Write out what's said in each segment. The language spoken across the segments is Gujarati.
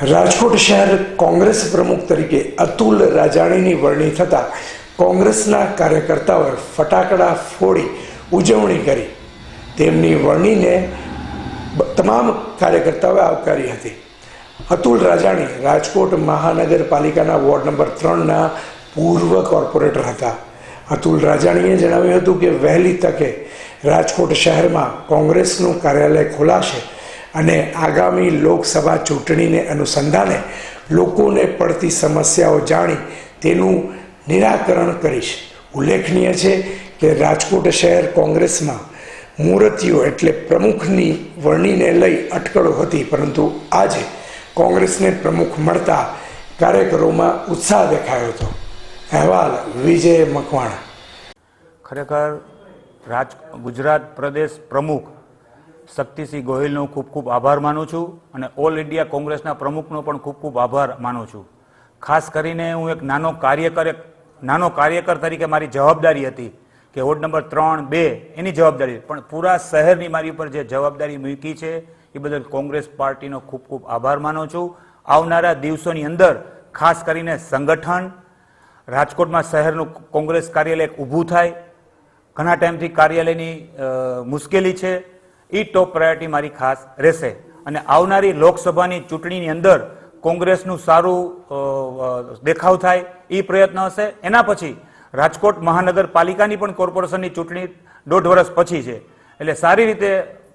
રાજકોટ શહેર કોંગ્રેસ પ્રમુખ તરીકે અતુલ રાજાણીની વરણી થતાં કોંગ્રેસના કાર્યકર્તાઓએ ફટાકડા ફોડી ઉજવણી કરી. તેમની વરણીને તમામ કાર્યકર્તાઓએ આવકારી હતી. અતુલ રાજાણી રાજકોટ મહાનગરપાલિકાના વોર્ડ નંબર ત્રણના પૂર્વ કોર્પોરેટર હતા. અતુલ રાજાણીએ જણાવ્યું હતું કે વહેલી તકે રાજકોટ શહેરમાં કોંગ્રેસનું કાર્યાલય ખોલાશે અને આગામી લોકસભા ચૂંટણીને અનુસંધાને લોકોને પડતી સમસ્યાઓ જાણી તેનું નિરાકરણ કરીશ. ઉલ્લેખનીય છે કે રાજકોટ શહેર કોંગ્રેસમાં મૂર્તિઓ એટલે પ્રમુખની વરણીને લઈ અટકળો હતી, પરંતુ આજે કોંગ્રેસને પ્રમુખ મળતા કાર્યકરોમાં ઉત્સાહ દેખાયો હતો. અહેવાલ વિજય મકવાણા. ખરેખર રાજ ગુજરાત પ્રદેશ પ્રમુખ શક્તિસિંહ ગોહિલનો ખૂબ ખૂબ આભાર માનું છું અને ઓલ ઇન્ડિયા કોંગ્રેસના પ્રમુખનો પણ ખૂબ ખૂબ આભાર માનું છું. ખાસ કરીને હું એક નાનો કાર્યકર નાનો કાર્યકર તરીકે મારી જવાબદારી હતી કે વોર્ડ નંબર ત્રણ બે એની જવાબદારી પણ પૂરા શહેરની મારી ઉપર જે જવાબદારી મૂકી છે, એ બદલ કોંગ્રેસ પાર્ટીનો ખૂબ ખૂબ આભાર માનું છું. આવનારા દિવસોની અંદર ખાસ કરીને સંગઠન, રાજકોટમાં શહેરનું કોંગ્રેસ કાર્યાલય ઊભું થાય. ઘણા ટાઈમથી કાર્યાલયની મુશ્કેલી છે. એ ટોપ પ્રાયોરિટી મારી ખાસ રહેશે. અને આવનારી લોકસભાની ચૂંટણીની અંદર કોંગ્રેસનું સારું દેખાવ થાય એ પ્રયત્ન હશે. એના પછી રાજકોટ મહાનગરપાલિકાની પણ કોર્પોરેશનની ચૂંટણી દોઢ વર્ષ પછી છે. એટલે સારી રીતે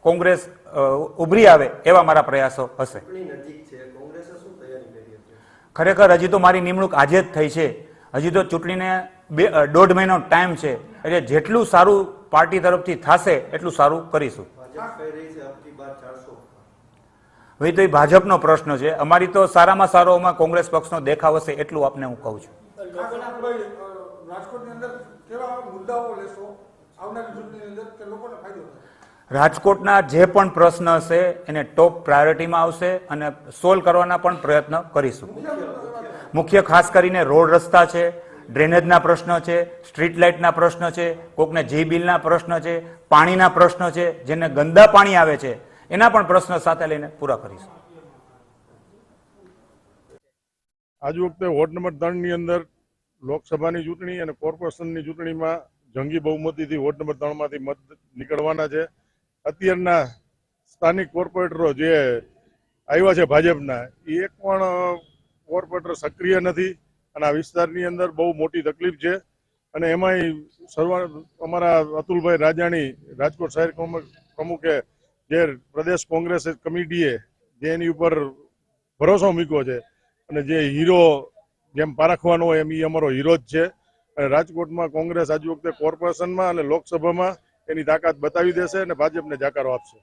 કોંગ્રેસ ઉભરી આવે એવા મારા પ્રયાસો હશે. ખરેખર હજી તો મારી નિમણૂક આજે જ થઈ છે. હજી તો ચૂંટણીને બે દોઢ મહિનો ટાઈમ છે. એટલે જેટલું સારું પાર્ટી તરફથી થશે એટલું સારું કરીશું. હવે તો એ ભાજપનો પ્રશ્ન છે. અમારી તો સારામાં સારો અમારા કોંગ્રેસ પક્ષનો દેખાવ હશે એટલું આપને હું કહું છું. રાજકોટની અંદર કેવા મુદ્દાઓ લેશો? આવનારી ચૂંટણીની અંદર કે લોકોને ફાયદો રાજકોટના જે પણ પ્રશ્ન હશે એને ટોપ પ્રાયોરિટીમાં આવશે અને સોલ્વ કરવાના પણ પ્રયત્ન કરીશું. મુખ્ય ખાસ કરીને રોડ રસ્તા છે ડ્રેનેજના પ્રશ્ન છે, સ્ટ્રીટ લાઇટના પ્રશ્ન છે, કોકને જી બિલના પ્રશ્ન છે, પાણીના પ્રશ્ન છે, જેને ગંદા પાણી આવે છે, એના પણ પ્રશ્ન સાથે લઈને પૂરા કરીશું. આજ વખતે વોર્ડ નંબર ત્રણની અંદર લોકસભાની ચૂંટણી અને કોર્પોરેશનની ચૂંટણીમાં જંગી બહુમતીથી વોર્ડ નંબર ત્રણમાંથી મત નીકળવાના છે. અત્યારના સ્થાનિક કોર્પોરેટરો જે આવ્યા છે ભાજપના, એ એક પણ કોર્પોરેટર સક્રિય નથી. અને આ વિસ્તારની અંદર બહુ મોટી તકલીફ છે. અને એમાંય સર્વા, અમારા અતુલભાઈ રાજાણી, રાજકોટ શહેર પ્રમુખે જે પ્રદેશ કોંગ્રેસ કમિટીએ જે એની ઉપર ભરોસો મૂક્યો છે અને જે હીરો જેમ પારખવાનો એમ એ અમારો હીરો જ છે. અને રાજકોટમાં કોંગ્રેસ આજ વખતે કોર્પોરેશનમાં અને લોકસભામાં એની તાકાત બતાવી દેશે અને ભાજપને જાકારો આપશે.